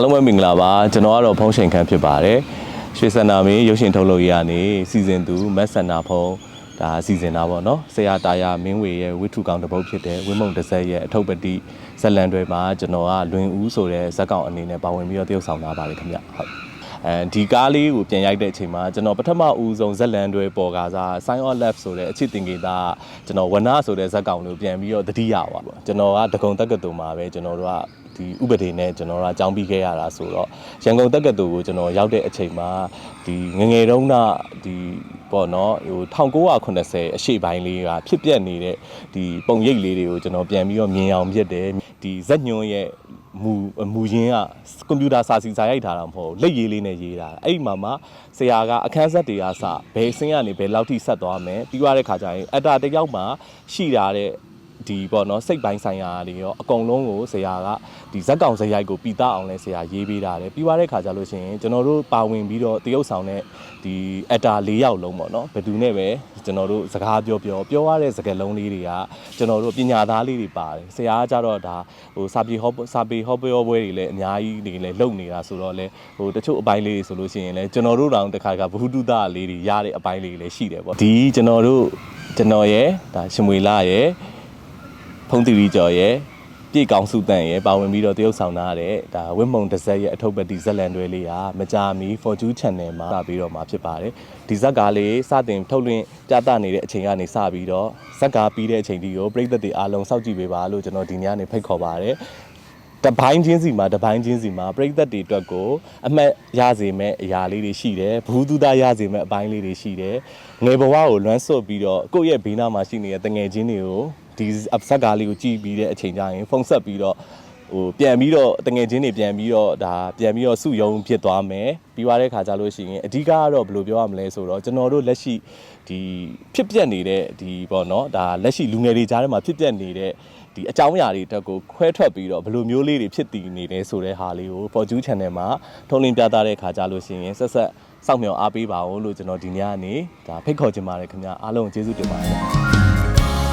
အားလုံးပဲမင်္ဂလာပါကျွန်တော်ကတော့ဖုံးရှင်ခန်းဖြစ်ပါတယ်ရွှေစန္ဒာမင်းရုပ်ရှင်ထုတ်လုပ်ရေးကနေစီစဉ်သူမက်ဆန္ဒဖုံးဒါစီစဉ်တာပေါ့နော်ဆရာတာယာမင်းဝေရဲ့ဝိထုကောင်တစ်ပုတ်ဖြစ်တဲ့ဝင်းမုံတစ်ဆက်ရဲ့အထုပ်ပတိဇက်လန်တွေမှာကျွန်တော်ကလွင်ဦးဆိုတဲ့ဇက်ကောင်အနေနဲ့ပါဝင်ပြီးတော့တရုပ်ဆောင်လာပါတယ်ခင်ဗျဟုတ် အဲဒီကားလေးကိုပြန်ရိုက်တဲ့အချိန်မှာကျွန်တော်ပထမဦးဆုံးဇက်လန်တွေပေါ်ကားစား sign on left ဆိုတဲ့အချစ်တင်ကေတာကျွန်တော်ဝနာဆိုတဲ့ဇက်ကောင်လေးကိုပြန်ပြီးတော့တတိယပါပေါ့ကျွန်တော်ကဒဂုံတက္ကသိုလ်မှာပဲကျွန်တော်တို့ကဒီဥပဒေနဲ့ကျွန်တော်တို့အကြောင်းပြီးခဲ့ရတာဆိုတော့ရန်ကုန်တက္ကသိုလ်ကိုကျွန်တော်ရောက်တဲ့အချိန်မှာဒီငငယ်တုန်းကဒီပေါ့နော်ဟို1980အရှိပိုင်းလေးကဖြစ်ပျက်နေတဲ့ဒီပုံရိပ်လေးတွေကိုကျွန်တော်ပြန်ပြီးတော့မြင်အောင်ဖြစ်တယ်ဒီဇက်ညွန်ရဲ့ မူမူရင်းကကွန်ပျူတာစာစီစာရိုက်ထားတာမဟုတ်ဘူးလက်ရည်လေးနဲ့ရေးတာအဲ့ဒီမှာမှဆရာကအခန်းဆက်တွေကစဘယ်အစင်းကနေဘယ်လောက်ထိဆက်သွားမယ်ပြီးသွားတဲ့ခါကျရင်အတာတယောက်မှရှိတာတဲ့ ဒီပေါ့နော်စိတ်ပိုင်းဆိုင်ရာတွေရောအကုန်လုံးကိုဆရာကဒီဇက်ကောင်ဇက်ရိုက်ကိုပြီးသားအောင်လဲဆရာရေးပေးတာတယ်ပြီးသွားတဲ့ခါကျလို့ရှိရင်ကျွန်တော်တို့ပါဝင်ပြီးတော့တရုပ်ဆောင်တဲ့ဒီအက်တာ၄ယောက်လုံးပေါ့နော်ဘယ်သူနဲ့ပဲကျွန်တော်တို့စကားပြောပြောပြောရတဲ့စကားလုံးလေးတွေကကျွန်တော်တို့ပညာသားလေးတွေပါတယ်ဆရာကကြတော့ဒါဟိုစာပေဟောစာပေဟောပြောပွဲတွေလည်းအများကြီးတွေလည်းလုပ်နေတာဆိုတော့လေဟိုတချို့အပိုင်းလေးတွေဆိုလို့ရှိရင်လည်းကျွန်တော်တို့တောင်တစ်ခါကဘ ഹു တုဒလေးတွေရတဲ့အပိုင်းလေးတွေလည်းရှိတယ်ပေါ့ဒီကျွန်တော်တို့ကျွန်တော်ရဲ့ဒါရှမွေလာရဲ့ ဖုံးတီရီကျော်ရဲ့ပြေကောင်းစုတန်ရဲ့ပါဝင်ပြီးတော့တရုပ်ဆောင်ထားတဲ့ဒါဝင်းမုံတစ်ဆက်ရဲ့အထုပ်ပတိဇက်လန်တွဲလေးကမကြာမီ Fortune Channel မှာစပြီးတော့မှာဖြစ်ပါတယ်ဒီဇက်ကားလေးစတင်ထုတ်လွှင့်ပြသနေတဲ့အချိန်ကနေစပြီးတော့ဇက်ကားပြီးတဲ့အချိန်ဒီကိုပြည်သက်တွေအားလုံးစောင့်ကြည့်ပေးပါလို့ကျွန်တော်ဒီညနေဖိတ်ခေါ်ပါတယ်တပိုင်းချင်းစီမှာတပိုင်းချင်းစီမှာပြည်သက်တွေအတွက်ကိုအမှတ်ရစေမဲ့အရာလေးတွေရှိတယ်ဘူးသူသားရစေမဲ့အပိုင်းလေးတွေရှိတယ်ငယ်ဘဝကိုလွမ်းဆွတ်ပြီးတော့ကိုယ့်ရဲ့ဘေးနားမှာရှိနေတဲ့တငယ်ချင်းတွေကို ဒီအဆက်ကားလေးကိုကြည့်ပြီးတဲ့အချိန်ကျရင်ဖုန်းဆက်ပြီးတော့ဟိုပြန်ပြီးတော့တငယ်ချင်းတွေပြန်ပြီးတော့ဒါပြန်ပြီးတော့စုယုံဖြစ်သွားမယ်ပြီးသွားတဲ့ခါကျလို့ရှိရင်အဓိကကတော့ဘယ်လိုပြောရမလဲဆိုတော့ကျွန်တော်တို့လက်ရှိဒီဖြစ်ပျက်နေတဲ့ဒီပေါ့နော်ဒါလက်ရှိလူငယ်တွေကြားထဲမှာဖြစ်ပျက်နေတဲ့ဒီအကြောင်းအရာတွေတက်ကိုခွဲထွက်ပြီးတော့ဘယ်လိုမျိုးလေးတွေဖြစ်တည်နေလဲဆိုတဲ့ဟာလေးကို Fortune Channel မှာထုံးလင်းပြသတဲ့ခါကျလို့ရှိရင်ဆက်ဆက်စောင့်မျှော်အားပေးပါဦးလို့ကျွန်တော်ဒီညကနေဒါဖိတ်ခေါ်ချင်ပါတယ်ခင်ဗျာအားလုံးကိုကျေးဇူးတင်ပါတယ်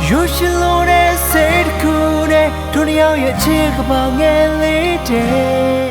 You should know that say the cool day တို့နှစ်ယောက်ရဲ့ချစ်ကပောင်ငယ်လေးတဲ့